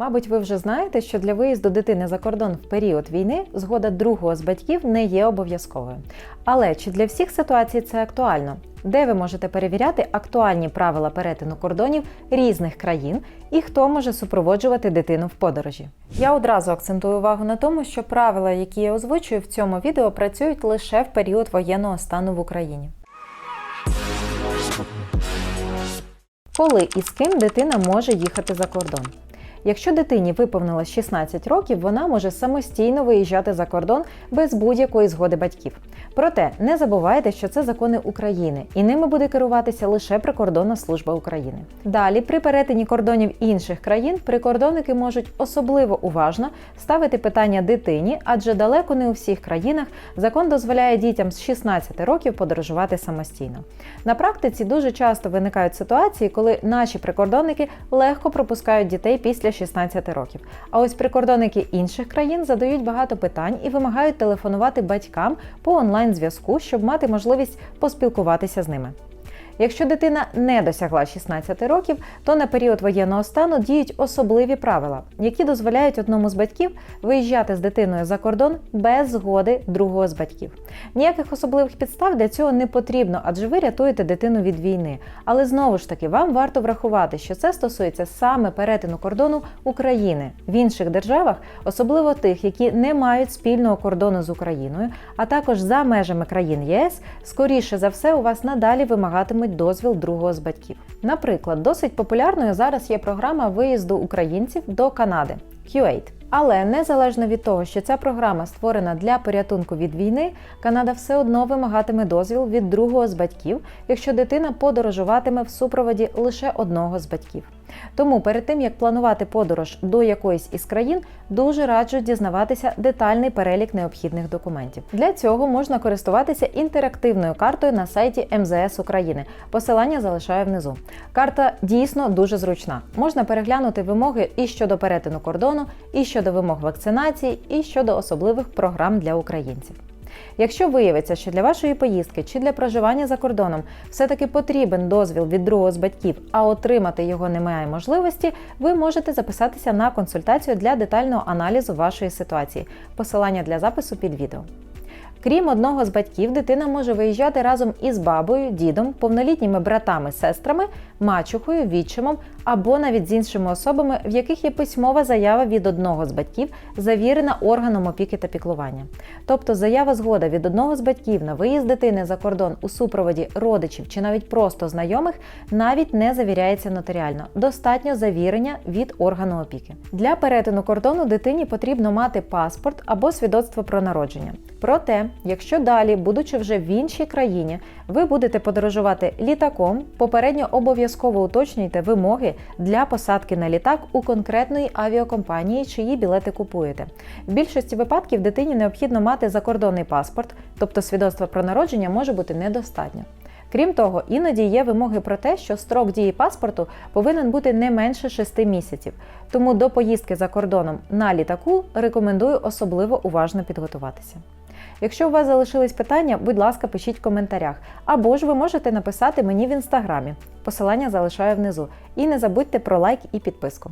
Мабуть, ви вже знаєте, що для виїзду дитини за кордон в період війни згода другого з батьків не є обов'язковою. Але чи для всіх ситуацій це актуально? Де ви можете перевіряти актуальні правила перетину кордонів різних країн і хто може супроводжувати дитину в подорожі? Я одразу акцентую увагу на тому, що правила, які я озвучую в цьому відео, працюють лише в період воєнного стану в Україні. Коли і з ким дитина може їхати за кордон? Якщо дитині виповнилось 16 років, вона може самостійно виїжджати за кордон без будь-якої згоди батьків. Проте не забувайте, що це закони України, і ними буде керуватися лише прикордонна служба України. Далі, при перетині кордонів інших країн, прикордонники можуть особливо уважно ставити питання дитині, адже далеко не у всіх країнах закон дозволяє дітям з 16 років подорожувати самостійно. На практиці дуже часто виникають ситуації, коли наші прикордонники легко пропускають дітей після 16 років. А ось прикордонники інших країн задають багато питань і вимагають телефонувати батькам по онлайн-зв'язку, щоб мати можливість поспілкуватися з ними. Якщо дитина не досягла 16 років, то на період воєнного стану діють особливі правила, які дозволяють одному з батьків виїжджати з дитиною за кордон без згоди другого з батьків. Ніяких особливих підстав для цього не потрібно, адже ви рятуєте дитину від війни. Але знову ж таки, вам варто врахувати, що це стосується саме перетину кордону України в інших державах, особливо тих, які не мають спільного кордону з Україною, а також за межами країн ЄС, скоріше за все, у вас надалі вимагатимуть дозвіл другого з батьків. Наприклад, досить популярною зараз є програма виїзду українців до Канади Q8. Але незалежно від того, що ця програма створена для порятунку від війни, Канада все одно вимагатиме дозвіл від другого з батьків, якщо дитина подорожуватиме в супроводі лише одного з батьків. Тому перед тим як планувати подорож до якоїсь із країн, дуже раджу дізнаватися детальний перелік необхідних документів. Для цього можна користуватися інтерактивною картою на сайті МЗС України. Посилання залишаю внизу. Карта дійсно дуже зручна. Можна переглянути вимоги і щодо перетину кордону, і щодо вимог вакцинації, і щодо особливих програм для українців. Якщо виявиться, що для вашої поїздки чи для проживання за кордоном все-таки потрібен дозвіл від другого з батьків, а отримати його немає можливості, ви можете записатися на консультацію для детального аналізу вашої ситуації. Посилання для запису під відео. Крім одного з батьків, дитина може виїжджати разом із бабою, дідом, повнолітніми братами, сестрами, мачухою, відчимом або навіть з іншими особами, в яких є письмова заява від одного з батьків, завірена органом опіки та піклування. Тобто заява згода від одного з батьків на виїзд дитини за кордон у супроводі родичів чи навіть просто знайомих навіть не завіряється нотаріально. Достатньо завірення від органу опіки. Для перетину кордону дитині потрібно мати паспорт або свідоцтво про народження. Проте, якщо далі, будучи вже в іншій країні, ви будете подорожувати літаком, попередньо обов'язково уточнюйте вимоги для посадки на літак у конкретної авіакомпанії, чиї білети купуєте. В більшості випадків дитині необхідно мати закордонний паспорт, тобто свідоцтво про народження може бути недостатньо. Крім того, іноді є вимоги про те, що строк дії паспорту повинен бути не менше 6 місяців. Тому до поїздки за кордоном на літаку рекомендую особливо уважно підготуватися. Якщо у вас залишились питання, будь ласка, пишіть в коментарях. Або ж ви можете написати мені в інстаграмі. Посилання залишаю внизу. І не забудьте про лайк і підписку.